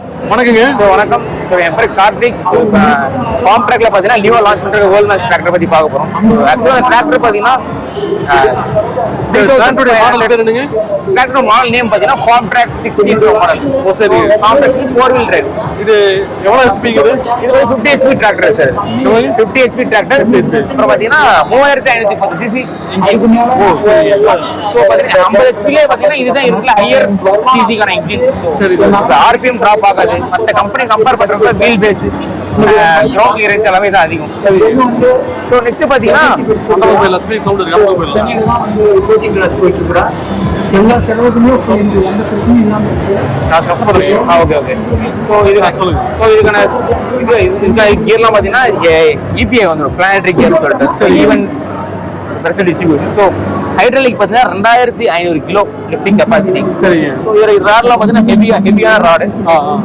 வணக்கங்க. வணக்கம். ஸோ என் பேர் கார்த்திக். ஸோ ஃபார்ம் ட்ராக்ல பார்த்தீங்கன்னா லியோ லான்ச் பண்ணுற வேர்ல்ட் மேட்ச் டிராக்டர் பற்றி பார்க்க போகிறோம் ஆக்சுவலாக அந்த டிராக்டர் பார்த்தீங்கன்னா டிராக்டர் மாடல் நேம் பார்த்தீங்கன்னா Farmtrac sixteen pro model ஓ சரி. Farmtrac four wheel drive இது எவ்வளவு ஹெச்பிங்குது இது? வந்து fifty HP tractor sir fifty HP tractor அப்புறம் பார்த்தீங்கன்னா மூவாயிரத்தி ஐநூற்றி பத்து சிசி ஸோ பார்த்தீங்கன்னா ஐம்பது ஹெச்பிலே பார்த்தீங்கன்னா இதுதான் இருக்குல்ல ஹையர் சிசிக்கான இன்ஜின் சரி. ஆர்பிஎம் ட்ராப் ஆகாது. மற்ற கம்பெனி கம்பேர் பண்ணுறப்ப வீல் பேஸ் கிரவுண்ட் கிளியரன்ஸ் எல்லாமே தான் அதிகம். ஸோ நெக்ஸ்ட் பார்த்தீங்கன்னா ஸ்பீ சவுண்ட் வந்து கோச்சிங் கிளாஸ் போயிட்டு இருக்கிறா எல்லா செலவுக்குமே எந்த பிரச்சனையும் நான் கஷ்டப்படுறேன். ஆ ஓகே ஓகே ஸோ இது ஆ, சொல்லுங்க. ஸோ இதுக்கான இது இதுக்கான கியர்லாம் பார்த்தீங்கன்னா இபிஐ வந்துடும் பிளானட்ரி கியர்னு சொல்லிட்டு. So even person distribution so hydraulic பார்த்தீங்கன்னா ரெண்டாயிரத்தி ஐநூறு கிலோ லிஃப்டிங் கெப்பாசிட்டி சரிங்க. ஸோ இதில் ராட்லாம் பார்த்தீங்கன்னா ஹெவியா ஹெவியான ராடு.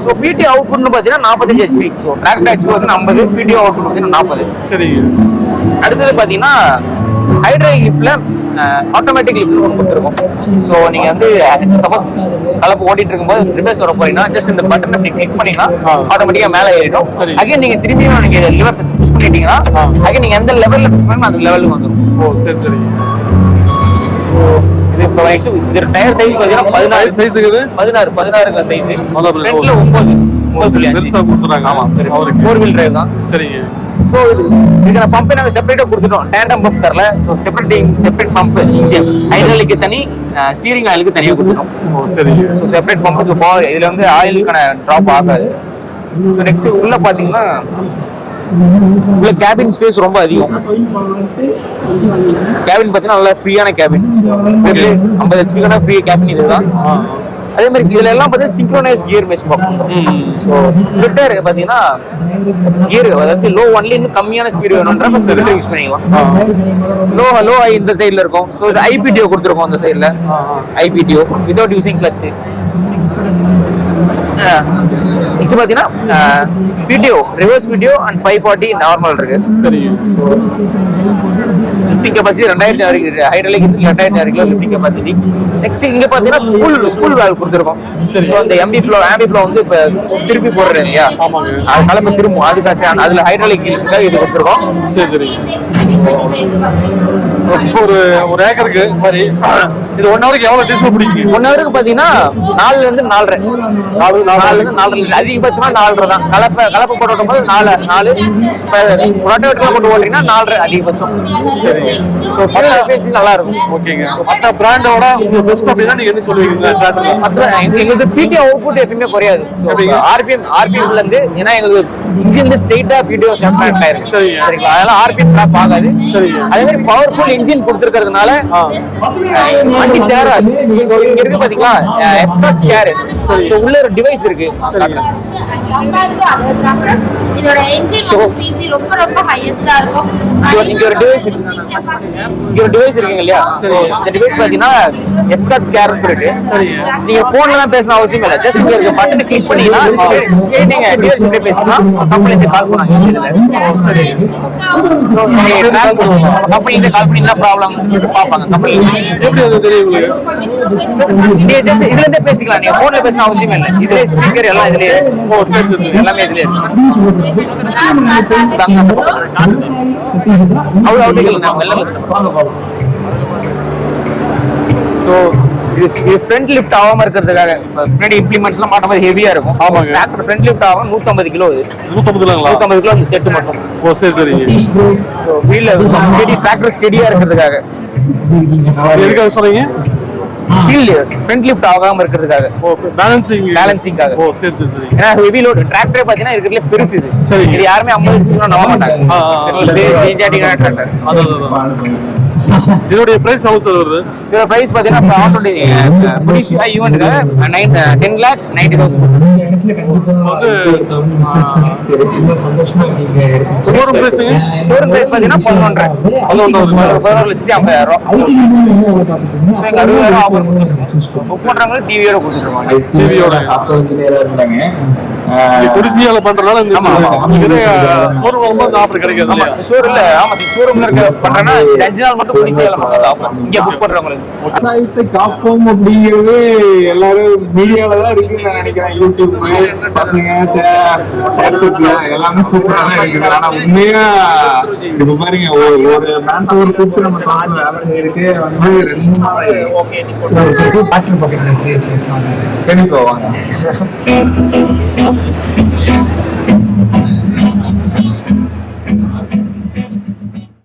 ஸோ பிடி அவுட்புட்னு பார்த்தீங்கன்னா நாற்பத்தஞ்சு ஹெச்பி ஸோ டிராக்டர் ஹெச்பி பார்த்தீங்கன்னா ஐம்பது பிடி அவுட்புட் பார்த்தீங்கன்னா நாற்பது. சரிங்க. அடுத்தது பார்த்தீங்கன்னா ஹைட்ராலிக் லிஃப்ட்ல ஆட்டோமேட்டிக் லிஃப்ட் ஒன்று கொடுத்துருக்கோம். ஸோ நீங்கள் வந்து சப்போஸ் கலப்பு ஓட்டிட்டு இருக்கும்போது ரிவர்ஸ் வர போறீங்கன்னா ஜஸ்ட் இந்த பட்டன் அப்படி கிளிக் பண்ணீங்கன்னா ஆ. ஆட்டோமேட்டிக்காக மேலே ஏறிடும். சரி. அகைன் நீங்கள் திரும்பியும் நீங்கள் லிவர் புஷ் பண்ணிட்டீங்கன்னா. அகைன் நீங்கள் எந்த லெவலில் ஃபிக்ஸ் பண்ணி அந்த லெவலுக்கு வந்துடும் ஓ சரி இது இப்போ next இது டயர் சைஸ் பார்த்தீங்கன்னா பதினாறு. இது? பதினாறு பதினாறு சைஸ். ஃப்ரண்ட்ல ஒன்பது பெருசா கொடுத்துறாங்க. ஆமா ஃபோர் வீல் டிரைவ் தான். சரிங்க. ஸோ இது இதுக்கான பம்பை நாங்கள் செப்பரேட்டாக கொடுத்துட்டோம். டேண்டம் பம்ப் தரல. So separate separate pump engine ஹைட்ரலிக்கு தனி ஸ்டீரிங் ஆயிலுக்கு தனியாக கொடுத்துட்டோம். சரிங்க. ஸோ செப்பரேட் பம்ப் ஸோ இதில் வந்து ஆயிலுக்கான ட்ராப் ஆகாது. ஸோ நெக்ஸ்ட் உள்ள பார்த்தீங்கன்னா உள்ள கேபின் ஸ்பேஸ் ரொம்ப அதிகம். கேபின் பார்த்தீங்கன்னா நல்லா ஃப்ரீயான கேபின் ஐம்பது ஹெச்பிக்கான ஃப்ரீ கேபின் இதுதான். அதே மாதிரி இதுல எல்லாம் பார்த்தீங்கன்னா synchronise gear mesh box so splitter பார்த்தீங்கன்னா கியர் அதாச்சும் லோ ஒன்லி இன்னும் கம்மியான ஸ்பீடு வேணுன்றப்ப ஸ்பிளிட்டர் யூஸ் பண்ணிக்கலாம். லோ லோ ஐ இந்த சைடில் இருக்கும். ஸோ இது ஐபிடிஓ கொடுத்துருக்கோம் அந்த சைடில். IPTO without using clutch next பார்த்தீங்கன்னா PTO reverse PTO and five forty normal இருக்கு சரிங்க லிஃப்டிங் கெப்பாசிட்டி ரெண்டாயிரத்தி ஆறு ஹைட்ரலிக் வந்து ரெண்டாயிரத்தி ஆறு கிலோ லிஃப்டிங் கெப்பாசிட்டி நெக்ஸ்ட் இங்க பார்த்தீங்கன்னா ஸ்கூல் ஸ்கூல் வேல் கொடுத்துருக்கோம் சரி. ஸோ அந்த எம்பி ப்ளோ ஆம்பி ப்ளோ வந்து இப்போ திருப்பி போடுறது இல்லையா ஆமாங்க. அது கிளம்ப திரும்பும் அதுக்காச்சும் அதுல ஹைட்ரலிக் இது கொடுத்துருக்கோம் சரி இப்போ ஒரு ஒரு ஏக்கருக்கு சரி இது ஒன் ஹவருக்கு எவ்வளவு டீசல் பிடிக்குங்க ஒன் ஹவருக்கு பார்த்தீங்கன்னா நாலுல இருந்து நாலரை. நாலு நாலுல இருந்து நாலரை. அதிகபட்சமா நாலரை தான். கலப்பை கலப்பை போட்டு ஓட்டும் போது நாலு. நாலு ரொட்டேட்டர்ல போட்டு ஓட்டிங்கன்னா நாலரை அதிகபட்சம். சரி. ஸோ ஃபுல் எஃபிஷியன்சி நல்லா இருக்கும் ஓகேங்க. மற்ற பிராண்டோட உங்களுக்கு பெஸ்ட் அப்படின்னா நீங்க என்ன சொல்லுவீங்க? எங்களுக்கு பிடிஓ அவுட்புட் எப்பயுமே குறையாது. ஆர்பிஎம் ஆர்பிஎம்ல இருந்து ஏன்னா எங்களுக்கு இன்ஜின் ஸ்ட்ரெயிட்டா பிடிஓ ஆயிருக்கும் சரிங்க. சரிங்களா? அதெல்லாம் ஆர்பிஎம் ஆகாது. அதே மாதிரி பவர்ஃபுல் இன்ஜின் கொடுத்துருக்கிறதுனால வண்டி தேராது. ஸோ இங்க இருக்கு பாத்தீங்களா? எஸ்காட் ஸ்கேர் ஸோ உள்ள ஒரு டிவைஸ் இருக்கு. இங்க ஒரு- capacity இங்க ஒரு டிவைஸ் இருக்குங்க இல்லையா. இந்த டிவைஸ் பாத்தீங்கன்னா எஸ்காட் ஸ்கேர்னு சொல்லிட்டு. சரிங்க. நீங்க போன்ல தான் பேசணும் அவசியம் இல்லை. ஜஸ்ட் இங்க இருக்க பட்டன் கிளிக் பண்ணீங்கன்னா நீங்க டீலர்ஷிப்ல பேசலாம் கம்பெனி இருந்து கால் பண்ணாங்க. கம்பெனி கால் பண்ணி என்ன ப்ராப்ளம் பார்ப்பாங்க கம்பெனி எப்படி அது தெரியும் நீங்க ஜஸ்ட் இதுல இருந்தே பேசிக்கலாம். நீங்க போன்ல பேசணும் அவசியம் இல்லை. இதுல ஸ்பீக்கர் எல்லாம் இதுலயே. ஓ சரி சரி எல்லாமே இதுலயே இருக்கு. அவ்வளோ அவுட்டிகள் நான் வெள்ளம் ஸோ இது ஃப்ரண்ட் லிஃப்ட் ஆகாம இருக்கிறதுக்காக. பின்னாடி இம்ப்ளிமெண்ட்ஸ்லாம் மாட்டும் ஹெவியா இருக்கும். ஆமாங்க. டிராக்டர் ஃப்ரண்ட் லிஃப்ட் ஆகும் நூற்றம்பது கிலோ இது. நூத்தம்பதுலாங்களா? நூற்றம்பது கிலோ அந்த செட்டு மட்டும். ஓ சரி சரிங்க ஸோ வீல்ல ஸ்டெடி டிராக்டர் ஸ்டெடியா இருக்கிறதுக்காக. எதுக்காக சொல்றீங்க வீல் ஃப்ரண்ட் லிஃப்ட் ஆகாம இருக்கிறதுக்காக. பேலன்சிங் பேலன்சிங்காக ஓ சரி சரி சரி. ஏன்னா ஹெவி லோட் டிராக்டர் பார்த்தீங்கன்னா இருக்கிறதுல பெருசு இது. இது யாருமே ஐம்பது நம்ப மாட்டாங்க. Change tractor. இதோடைய பிரைஸ் எவ்வளவு சார் வருது? இதோட பிரைஸ் பார்த்தீங்கன்னா இப்போ ஆட்டோடைய புடிஷியா ஈவெண்ட்டுக்காக nine ten lakh ninety thousand showroom பிரைஸுங்க showroom price பார்த்தீங்கன்னா பதினொன்றரை. வருது. பதினோரு பதினோரு லட்சத்தி ஐம்பதாயிரம் ரூபா. ஸோ எங்கள் அறுபதாயிரம் ஆஃபர் புக் பண்றவங்க டிவியோட கொடுத்துருவாங்க டிவியோட. இன்ஜினியரா இருந்தாங்க. குடிசையால பண்றதுனால இந்த ஷோரூம் ஆஃபர் கிடைக்காது ஆமா ஷோரூம் இல்ல ஆமா ஷோரூம்ல இருக்க அஞ்சு நாள் மட்டும் குடி செய்யலாம் ஆஃபர் இங்க புக் பண்றவங்களுக்கு. விவசாயத்தை காப்போம் அப்படிங்கிறது எல்லாரும் மீடியால தான் இருக்குன்னு நான் நினைக்கிறேன். யூடியூப் பசங்க ஃபேஸ்புக்ல எல்லாமே சூப்பரா தான் இருக்குது. ஆனா உண்மையா இப்ப பாருங்க ஒரு- ஒரு மேன் பவர் கூப்பிட்டு நம்ம தோட்டத்துல வேலை செய்யறதுக்கே வந்து ரெண்டு நாள் பாட்டில் பாக்கெட்ல இருக்கு பேசலாம் கேள்வி போவாங்க